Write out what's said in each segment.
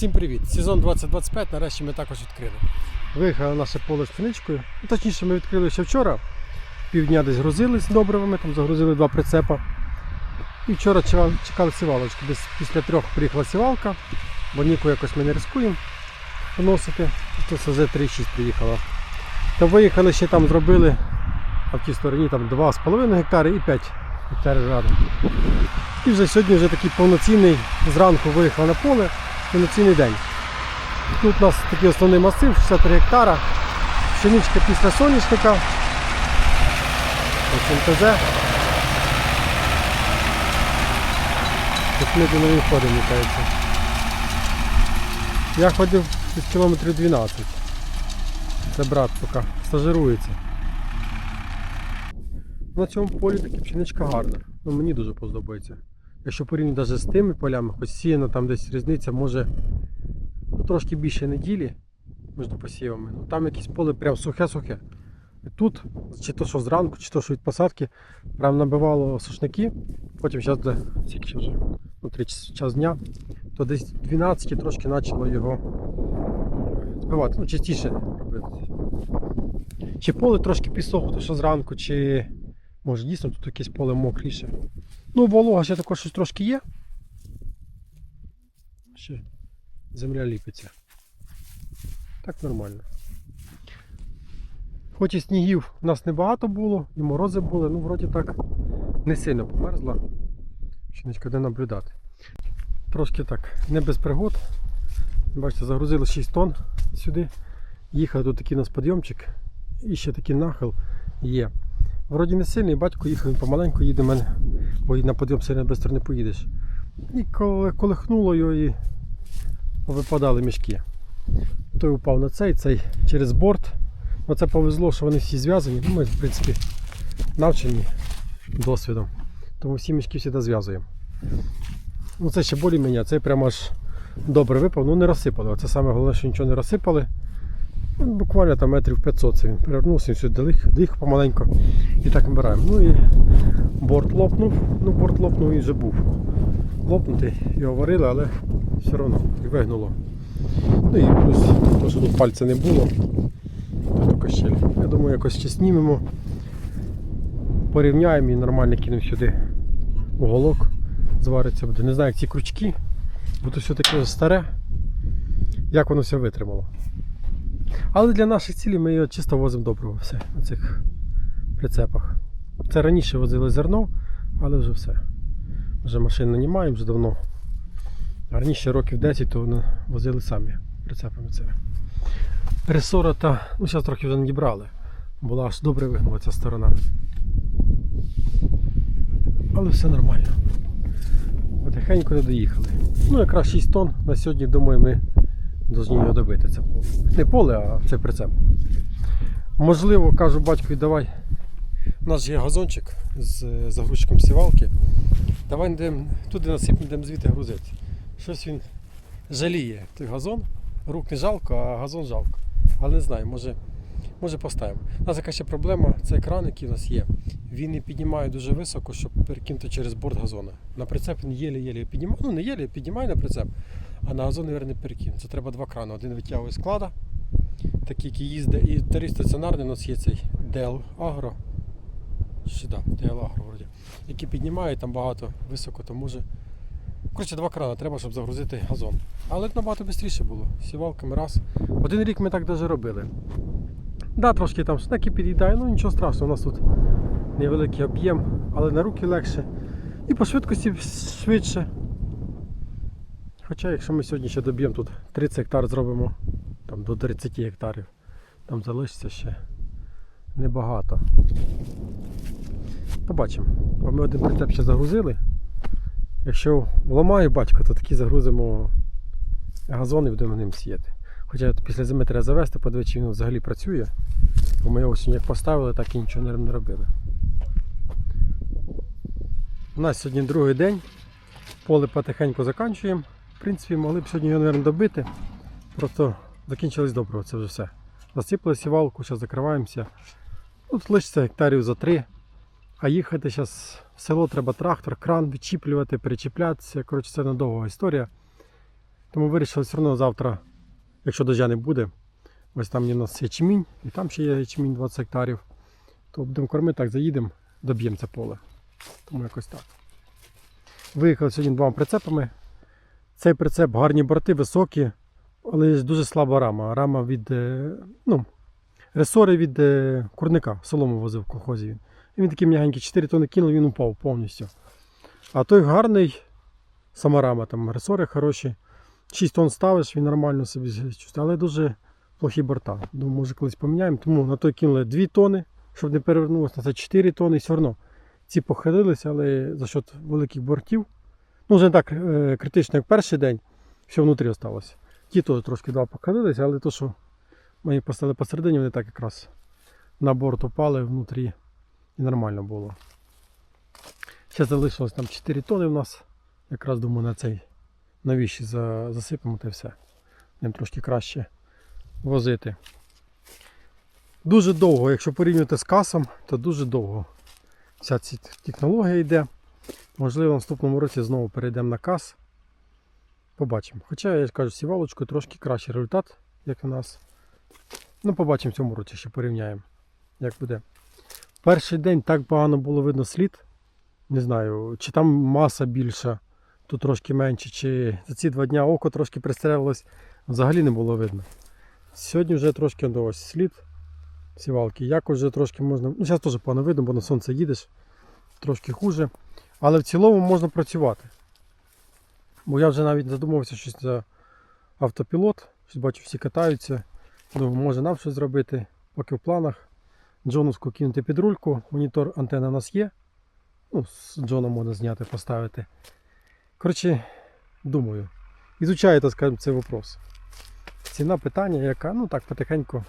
Всім привіт! Сезон 2025 нарешті ми також відкрили. Виїхало наше поле з пшеничкою. Ну, Точніше, ми відкрили ще вчора. Півдня десь грузили з добривами, там загрузили два прицепа. І вчора чекали, сівалочку. Десь після трьох приїхала сівалка, бо ніку якось ми не рискуємо вносити. То це вже 3,6 приїхала. Та виїхали ще там зробили, а в тій стороні там 2,5 гектари і 5 гектарів рядом. І вже сьогодні вже такий повноцінний зранку виїхав на поле, повноцінний день. Тут у нас такий основний масив, 63 гектара. Пшеничка після соняшника. Ось МТЗ. Тут ми до ходимо, мені кажеться. Я ходив десь кілометрів 12. Це брат поки стажирується. На цьому полі таки пшеничка гарна. Ну, мені дуже подобається. Якщо порівняти навіть з тими полями, хоч сіяно там десь різниця може ну, трошки більше неділі між посівами. Ну, там якесь поле прям сухе-сухе. І Тут, чи то що зранку, чи то що від посадки, прям набивало сушники. Потім зараз де скільки вже ну, 3 час дня, то десь 12 трошки почало його збивати. Ну, частіше робити. Чи поле трошки підсохло, то що зранку, чи може дійсно тут якесь поле мокріше. Ну, волога ще також щось трошки є. Ще земля ліпиться. Так нормально. Хоч і снігів у нас небагато було, і морози були, ну вроді так не сильно померзла. Щонечко де наблюдати. Трошки так, не без пригод. Бачите, загрузили 6 тонн сюди. Їхав тут такий у нас підйомчик і ще такий нахил є. Вроді не сильний, батько їхав, він помаленьку їде в мене, бо на підйом сильно швидко не поїдеш. І коли колихнуло його і випадали мішки. Той упав на цей, цей через борт. Оце повезло, що вони всі зв'язані. Ну, ми, в принципі, навчені досвідом. Тому всі мішки завжди зв'язуємо. Ну це ще болі мене, цей прямо аж добре випав, ну не розсипали. Це саме головне, що нічого не розсипали. Ну, Буквально там метрів 500 це він перевернувся, сюди доліг, доліг помаленьку і так набираємо. Ну і борт лопнув, ну борт лопнув і вже був. Лопнутий, його варили, але все одно і вигнуло. Ну і плюс, то, тут пальця не було. Я думаю, якось ще знімемо, порівняємо і нормально кинемо сюди уголок, звариться буде. Не знаю, як ці крючки, бо то все таке старе, як воно все витримало. Але для наших цілей ми його чисто возимо доброго все на цих прицепах. Це раніше возили зерно, але вже все. Вже машин нанімаємо вже давно. Раніше років 10 то возили самі прицепами це. Ресора та, ну зараз трохи вже не брали. Була аж добре вигнула ця сторона. Але все нормально. Потихеньку не доїхали. Ну якраз 6 тонн на сьогодні, думаю, ми повинні його добити. Це. Не поле, а цей прицеп. Можливо, кажу батькові, давай. У нас є газончик з загрузчиком сівалки. Давай йдемо туди насипнемо, звідти грузити. Щось він жаліє той газон. Рук не жалко, а газон жалко. Але не знаю, може, може поставимо. У нас яка ще проблема, цей кран, який у нас є, він не піднімає дуже високо, щоб перекинути через борт газона. На прицеп він єлі-єлі піднімає, ну не єлі, піднімає на прицеп, а на газон, мабуть, не перекине. Це треба два крани. Один витягує склада, такий, який їздить, і тариф стаціонарний у нас є цей DL Agro. Да, DL Agro вроді. Який піднімає там багато високо, то може. Коротше, два крана треба, щоб загрузити газон. Але набагато швидше було. Сівалками раз. Один рік ми так навіть робили. Да, трошки там снеки під'їдає, ну нічого страшного, у нас тут невеликий об'єм, але на руки легше. І по швидкості швидше. Хоча якщо ми сьогодні ще доб'ємо тут 30 гектар зробимо там до 30 гектарів, там залишиться ще небагато. Побачимо. Бо ми один прицеп ще загрузили. Якщо вламає батько, то такі загрузимо газон і будемо ним сіяти. Хоча після зими треба завести, подивитися, чи він взагалі працює. Бо ми його сьогодні як поставили, так і нічого не робили. У нас сьогодні другий день. Поле потихеньку закінчуємо. В принципі, могли б сьогодні його, мабуть, добити. Просто закінчилось добре, це вже все. Засипали сівалку, зараз закриваємося. Тут лишиться гектарів за три. А їхати зараз в село треба трактор, кран відчіплювати, перечіплятися. Коротше, це надовга історія. Тому вирішили все одно завтра, якщо дождя не буде, ось там у нас ячмінь, і там ще є ячмінь 20 гектарів, то будемо кормити, так заїдемо, доб'ємо це поле. Тому якось так. Виїхали сьогодні двома прицепами. Цей прицеп гарні борти, високі, але дуже слаба рама. Рама від е, ну, ресори від е, курника, солому возив в колхозі він. Такий м'ягенький, 4 тонни кинув, він упав повністю. А той гарний, сама рама, там ресори хороші. 6 тонн ставиш, він нормально собі чувствує, але дуже плохі борта. Думаю, може колись поміняємо. Тому на той кинули 2 тонни, щоб не перевернулося, на це 4 тонни, і все одно. Ці похилилися, але за счет великих бортів. Ну, вже не так е, критично, як перший день, все внутрі залишилося. Ті теж трошки два похилилися, але то, що їх поставили посередині, вони так якраз на борт упали внутрі і нормально було. Ще залишилось там 4 тони у нас. Якраз думаю на цей навіщо за, засипемо та все. Ним трошки краще возити. Дуже довго, якщо порівнювати з касом, то дуже довго вся ця технологія йде. Можливо, в наступному році знову перейдемо на кас. Побачимо. Хоча, я кажу, сівалочкою трошки кращий результат, як у нас. Ну, побачимо в цьому році, ще порівняємо, як буде. Перший день так погано було видно слід. Не знаю, чи там маса більша, тут трошки менше, чи за ці два дня око трошки пристрелилось, взагалі не було видно. Сьогодні вже трошки ось слід сівалки. Якось вже трошки можна. Ну, зараз теж погано видно, бо на сонце їдеш, трошки хуже. Але в цілому можна працювати. Бо я вже навіть задумався щось за автопілот. Щось бачу, всі катаються. Думаю, може нам щось зробити, поки в планах. Джоновську кинути під рульку. Монітор антенна у нас є. Ну, з Джоном можна зняти, поставити. Коротше, думаю. Ізучаю, так скажемо, цей вопрос. Ціна питання, яка, ну так, потихеньку.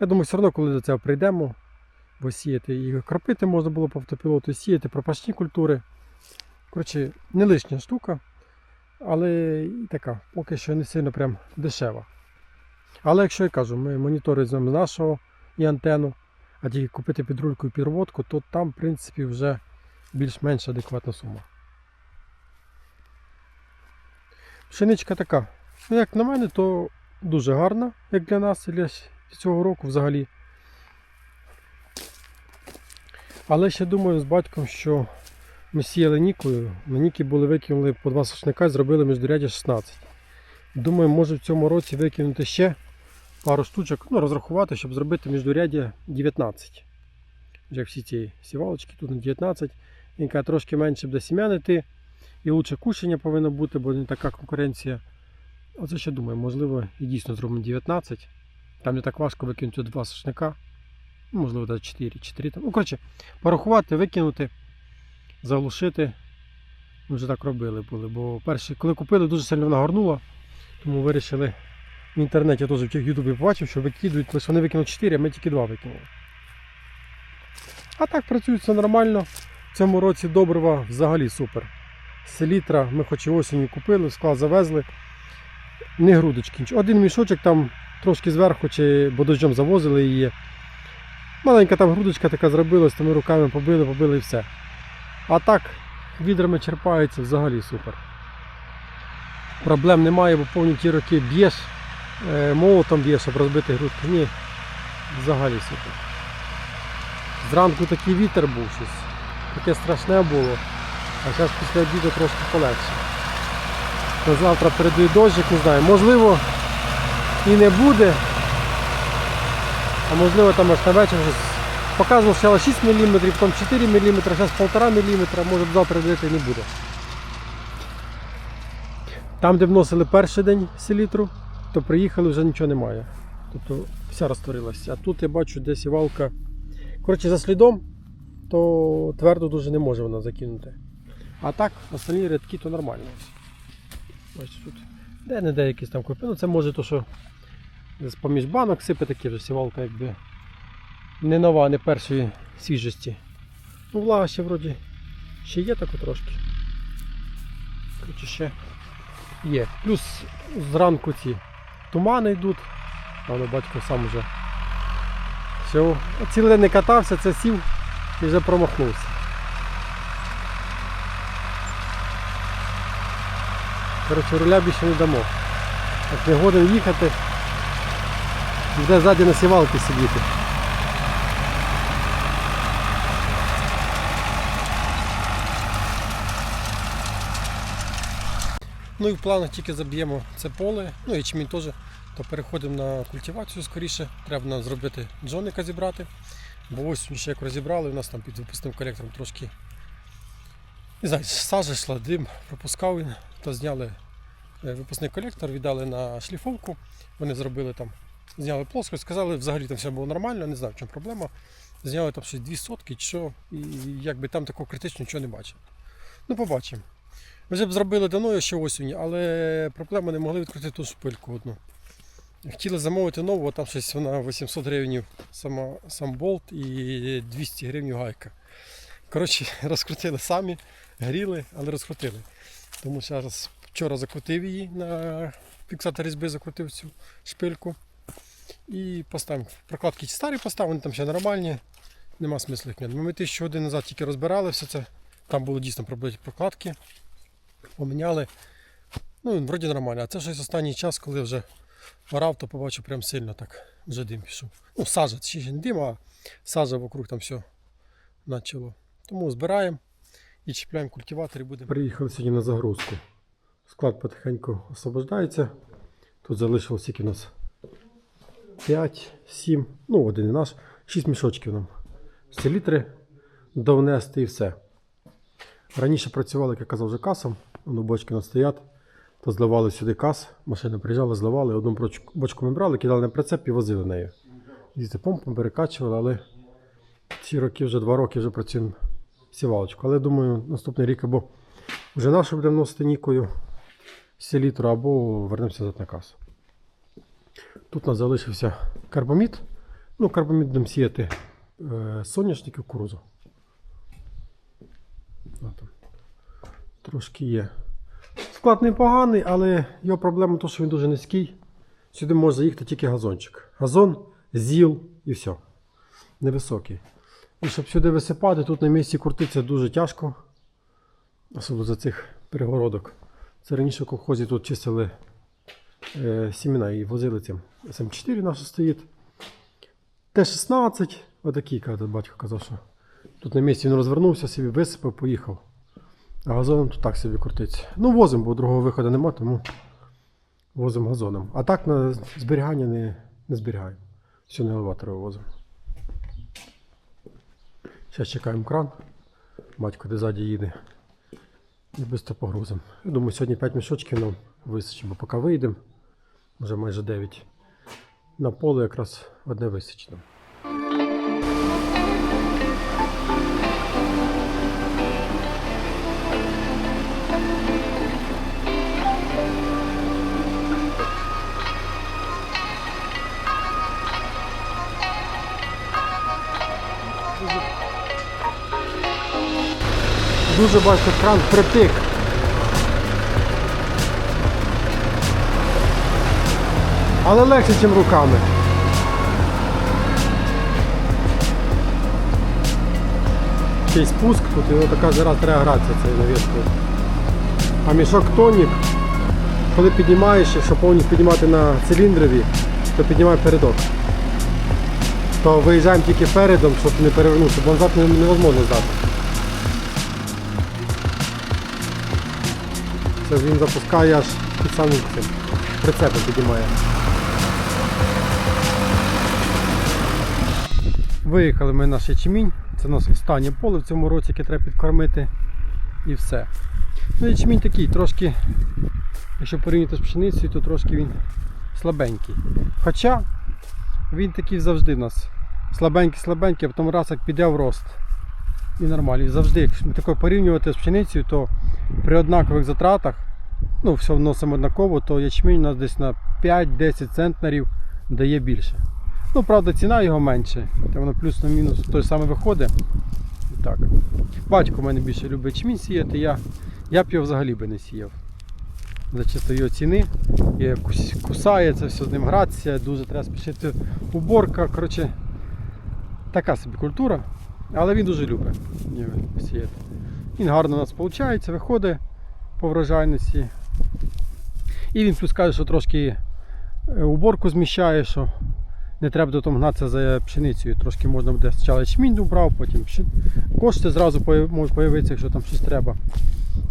Я думаю, все одно, коли до цього прийдемо, бо сіяти і кропити можна було по автопілоту, сіяти пропашні культури. Коротше, не лишня штука, але і така, поки що не сильно прям дешева. Але якщо я кажу, ми монітори візьмемо з нашого і антенну, а тільки купити під рульку і підводку, то там, в принципі, вже більш-менш адекватна сума. Пшеничка така. Ну, як на мене, то дуже гарна, як для нас і для цього року взагалі. Але ще думаю з батьком, що ми сіяли нікою. На ніки були викинули по два сошника і зробили міждуряддя 16. Думаю, може в цьому році викинути ще пару штучок, ну, розрахувати, щоб зробити міждуряддя 19. Вже всі ці сівалочки тут на 19. Він каже, трошки менше буде сім'ян йти. І лучше кушання повинно бути, бо не така конкуренція. Оце ще думаю, можливо, і дійсно зробимо 19. Там не так важко викинути два сошника. Ну, можливо, навіть 4, 4 там. Ну, коротше, порахувати, викинути, заглушити. Ми вже так робили були. Бо перші, коли купили, дуже сильно вона горнула. Тому вирішили в інтернеті теж в Ютубі побачив, що викидують, лише вони викинуть 4, а ми тільки 2 викинули. А так працює все нормально. В цьому році добрива взагалі супер. Селітра ми хоч і осінню купили, склад завезли. Не грудочки. Один мішочок там трошки зверху, чи бо дощом завозили її. Маленька там грудочка така зробилась, то ми руками побили, побили і все. А так, відрами черпається взагалі супер. Проблем немає, бо повні ті роки б'єш, е, молотом б'єш, щоб розбити грудки. Ні, взагалі супер. Зранку такий вітер був щось. Таке страшне було. А зараз після обіду трошки полегше. На завтра передаю дощик, не знаю. Можливо і не буде. А можливо там аж на вечір щось. Показував спочатку 6 мм, потім 4 мм, зараз 1,5 мм, може завтра дати не буде. Там, де вносили перший день селітру, то приїхали вже нічого немає. Тобто вся розтворилася. А тут я бачу десь сівалка. Коротше, за слідом, то твердо дуже не може вона закинути. А так, остальні рядки то нормально. Ось тут. Де не де якісь там купи. Ну це може то, що десь поміж банок сипе таке вже сівалка якби не нова, не першої свіжості. Ну влага ще вроді ще є таку трошки. Коротше, ще є. Плюс зранку ці тумани йдуть. Воно батько сам вже. Все. Цілий день не катався, це сів і вже промахнувся. Коротше, руля більше не дамо. Так не годен їхати. Буде ззаді на сівалки сидіти. Ну і в планах тільки заб'ємо це поле, ну і ячмінь теж, то переходимо на культивацію скоріше. Треба нам зробити джоника зібрати. Бо ось ще як розібрали, у нас там під випускним колектором трошки не знаю, сажа йшла, дим, пропускав він, то зняли е, випускний колектор, віддали на шліфовку. Вони зробили там, зняли плоскость, сказали, взагалі там все було нормально, не знаю, в чому проблема. Зняли там щось дві сотки, що, і якби там такого критичного нічого не бачив. Ну, побачимо. Вже б зробили давно ще осінь, але проблема не могли відкрити ту шпильку одну. Хотіли замовити нову, а там щось вона 800 гривень сама, сам болт і 200 гривень гайка. Коротше, розкрутили самі, гріли, але розкрутили. Тому зараз вчора закрутив її на фіксатор різьби, закрутив цю шпильку. І поставив. Прокладки старі поставив, вони там ще нормальні. Нема смислу їх міняти. Ми тисячу годин назад тільки розбирали все це. Там було дійсно прокладки. Поміняли. Ну, вроді нормально. А це щось останній час, коли вже орав, то побачив прям сильно так. Вже дим пішов. Ну, сажа, ще не дим, а сажа вокруг там все почало. Тому збираємо і чіпляємо культиватор і будемо. Приїхали сьогодні на загрузку. Склад потихеньку освобождається. Тут залишилось тільки у нас 5, 7, ну один і наш, 6 мішочків нам. Селітри довнести і все. Раніше працювали, як я казав, вже касом, воно бочки у нас стоять, то зливали сюди кас, машини приїжджали, зливали, одну бочку, ми брали, кидали на прицеп і возили нею. Їздили помпом, перекачували, але ці роки вже два роки вже працюємо сівалочку. Але думаю, наступний рік або вже нашу будемо носити нікою селітру, або вернемося назад на касу. Тут у нас залишився карбамід. Ну, карбамід будемо сіяти е, соняшник і кукурузу. От там. Трошки є. Склад непоганий, але його проблема в тому, що він дуже низький. Сюди може заїхати тільки газончик. Газон, зіл і все. Невисокий. І щоб сюди висипати, тут на місці крутиться дуже тяжко. Особливо за цих перегородок. Це раніше в колхозі тут чистили е, сімена і возили цим. СМ4 наше стоїть. Т-16, отакий, батько казав, що тут на місці він розвернувся, собі висипав, поїхав. А газоном тут так собі крутиться. Ну, возимо, бо другого виходу нема, тому возимо газоном. А так на зберігання не, не зберігаємо. Все на елеватори вивозимо. Зараз чекаємо кран. Батько де ззаді їде. І швидко погрузимо. Я думаю, сьогодні 5 мішочків нам вистачить, бо поки вийдемо, вже майже 9. На поле якраз одне вистачить Дуже бачите, кран притик. Але легше, ніж руками. Ще й спуск тут, його така жара треба гратися цією навіскою. А мішок тонік, коли піднімаєш, якщо повністю піднімати на циліндрові, то піднімай передок. То виїжджаємо тільки передом, щоб не перевернутися, бо назад не- невозможно здати. Це він запускає аж під самим цим прицепом піднімає. Виїхали ми наш ячмінь. Це у нас останнє поле в цьому році, яке треба підкормити. І все. Ну, ячмінь такий, трошки, якщо порівняти з пшеницею, то трошки він слабенький. Хоча він такий завжди в нас слабенький-слабенький, а потім раз як піде в рост. І нормально. І завжди, якщо ми таке порівнювати з пшеницею, то при однакових затратах, ну, все вносимо однаково, то ячмінь у нас десь на 5-10 центнерів дає більше. Ну, правда, ціна його менше. Та воно плюс на мінус той самий виходить. Так. Батько в мене більше любить ячмінь сіяти, я, я б його взагалі би не сіяв. За чисто його ціни. Кус- кусає це все з ним гратися, дуже треба спішити. Уборка, коротше, така собі культура. Але він дуже любить сіяти. Він гарно у нас виходить, виходить по врожайності. І він плюс каже, що трошки е, уборку зміщає, що не треба до того гнатися за пшеницею. Трошки можна буде спочатку ячмінь убрав, потім кошти зразу можуть появитися, якщо там щось треба.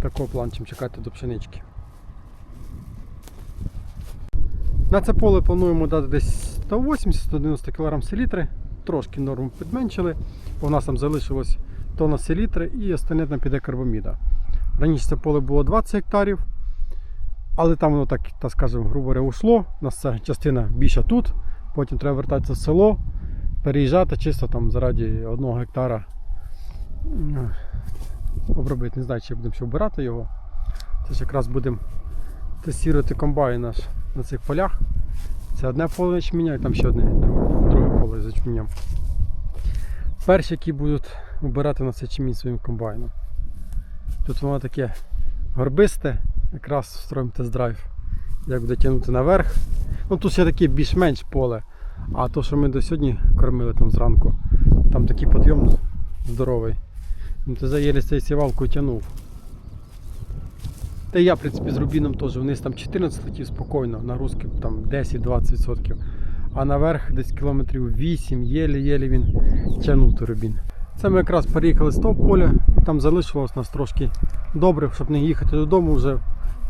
Такого плану, чим чекати до пшенички. На це поле плануємо дати десь 180-190 кг селітри. Трошки норму підменшили, бо в нас там залишилось тонна селітри і остальне там піде карбоміда. Раніше це поле було 20 гектарів, але там воно так, так скажемо, грубо говоря, ушло. У нас ця частина більша тут, потім треба вертатися в село, переїжджати чисто там заради одного гектара. Обробити, не знаю, чи будемо ще вбирати його. Це ж якраз будемо тестувати комбайн наш на цих полях. Це одне поле ячменя і там ще одне друге, друге поле з ячменем. Перші, які будуть вбирати на цей ячмінь своїм комбайном. Тут воно таке горбисте, якраз строїмо тест-драйв. Як буде тягнути наверх. Ну тут ще таке більш-менш поле. А то, що ми до сьогодні кормили там зранку, там такий підйом здоровий. Ну, ти за єлі з цією тягнув. Та я, в принципі, з рубіном теж вниз там 14 летів спокійно, нагрузки там 10-20%. А наверх десь кілометрів 8, єлі-єлі він тягнув той рубін. Це ми якраз переїхали з того поля, і там залишилось нас трошки добре, щоб не їхати додому вже.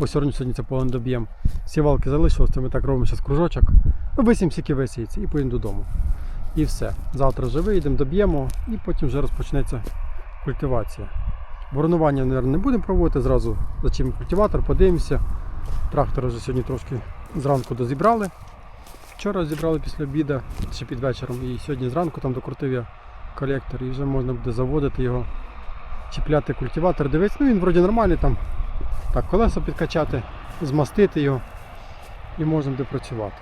Бо сьогодні сьогодні це поле не доб'ємо. Сівалки залишилось, то ми так робимо зараз кружочок. Ну, висім скільки висіється і поїдемо додому. І все. Завтра вже вийдемо, доб'ємо і потім вже розпочнеться культивація. Боронування, мабуть, не будемо проводити зразу. Зачем культиватор, подивимося. Трактор вже сьогодні трошки зранку дозібрали. Вчора зібрали після обіду, ще під вечором. І сьогодні зранку там докрутив я колектор і вже можна буде заводити його, чіпляти культиватор, дивитися. Ну він вроді нормальний там. Так, колеса підкачати, змастити його і можна буде працювати.